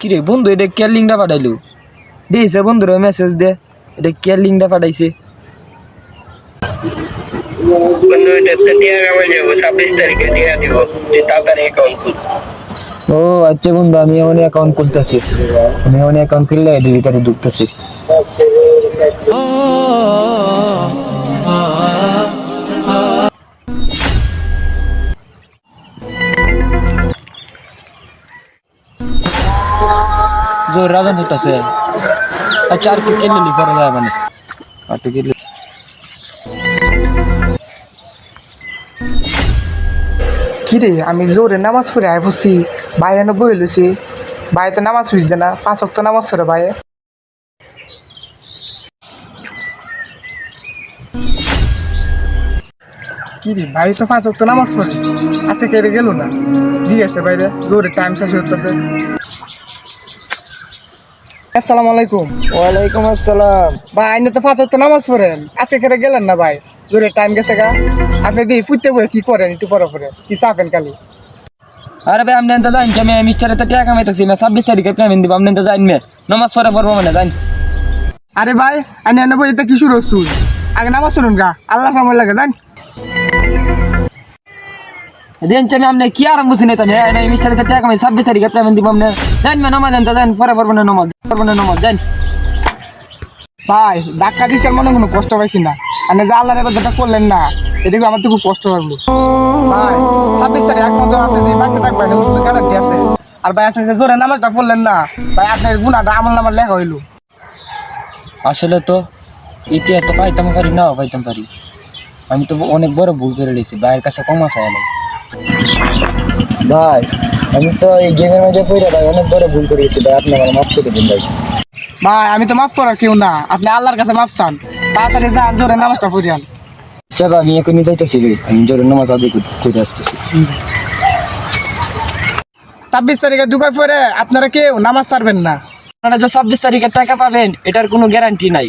কিরে বন্ধু এটা কে লিঙ্কটা পাঠাইলো? দিয়েছে বন্ধুরা মেসেজ দে এটা কে লিঙ্কটা পাঠাইছে? বন্ধু এটা দিয়ে আগামী যাব ছাব্বিশ তারিখে দিয়ে দিব তুই তাড়াতাড়ি অ্যাকাউন্ট খুল। ও আচ্ছা বন্ধু আমি এমন অ্যাকাউন্ট খুলতেছি আমি এমন অ্যাকাউন্ট খুললে ডিজিটালে ঢুকতেছি। জোর রাজন হইতাছে। আচ্ছা আর কি কেলে করা যায় মানে। কিরে, আমি জোরে নামাজ পড়ে আয় বসি ভাই এনে বই লুছি ভাই তো নামাজ বুঝতে না, পাঁচ অক্ত নামাজ পড়ে ভাই কিরে ভাই তো পাঁচ অক্ত নামাজ পড়ে। আজকে কেটে গেল না। জি আছে বাইরে, জোরে টাইম শেষ হতেছে আসসালামু আলাইকুম। ওয়ালাইকুম আসসালাম। ভাই আইনে তো পাঁচ অক্ত নামাজ পড়েন। আজকে কেটে গেলেন না ভাই? জোরে টাইম গেছে গা। আপনি দিয়ে ফুটতে বই কি করেন একটু পরে পরে? কি চাপেন খালি? আরে ভাই আপনি এনতে জান আমি মিস্টারে তো টাকা কামাইতেছি। ছাব্বিশ তারিখে পেমেন্ট দিব। আপনি এনতে জান মে নমাজ সরে পড়ব মানে জান আরে ভাই আমি এনে বই এটা কিশোর রসুন আগে নামাজ শুনুন গা। আল্লাহ সময় লাগে জান আমি আপনি কি আরাম বুঝি না? তাহলে এই মিস্টারে টাকা কামাই ছাব্বিশ তারিখে পেমেন্ট দিব আপনি জান মে, নমাজ এনতে জান পরে পড়ব না নমাজ পড়ব না নমাজ জান ভাই, ধাক্কা দিচ্ছে মনে কোনো কষ্ট পাইছি না। আপনি যে করলেন না এদিকে আমার তো আছে। আর ভাই আপনি জোরে পড়লেন না, ভাই, আপনার গুণাটা আমল নামার লেখা হইল। আসলে তো ইতিহাস তো পাইতাম পারি না পাইতাম পারি। আমি তো অনেক বড় ভুল করে নিয়েছি ভাইয়ের কাছে কম এলাই ভাই আমি তো এই গেমের মধ্যে পড়ে ভাই অনেক বড় ভুল করে গেছি ভাই আপনি আমার মাফ করে দিন ভাই। ভাই আমি তো মাফ করার কেউ না আপনি আল্লাহর কাছে মাফ চান। তাড়াতাড়ি যান জোরে নামাজটা পড়িয়ান চলো আমি এখনই যাইতেছি রে আমি জোরে নামাজ আদি করে আসতেছি। ছাব্বিশ তারিখে দুগায় পরে আপনারা কেউ নামাজ ছাড়বেন না। আপনারা যে ছাব্বিশ তারিখে টাকা পাবেন এটার কোনো গ্যারান্টি নাই।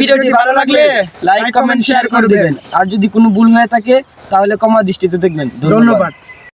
ভিডিওটি ভালো লাগলে লাইক কমেন্ট শেয়ার করে দেবেন। আর যদি কোনো ভুল হয়ে থাকে তাহলে কমা দৃষ্টিতে দেখবেন। ধন্যবাদ।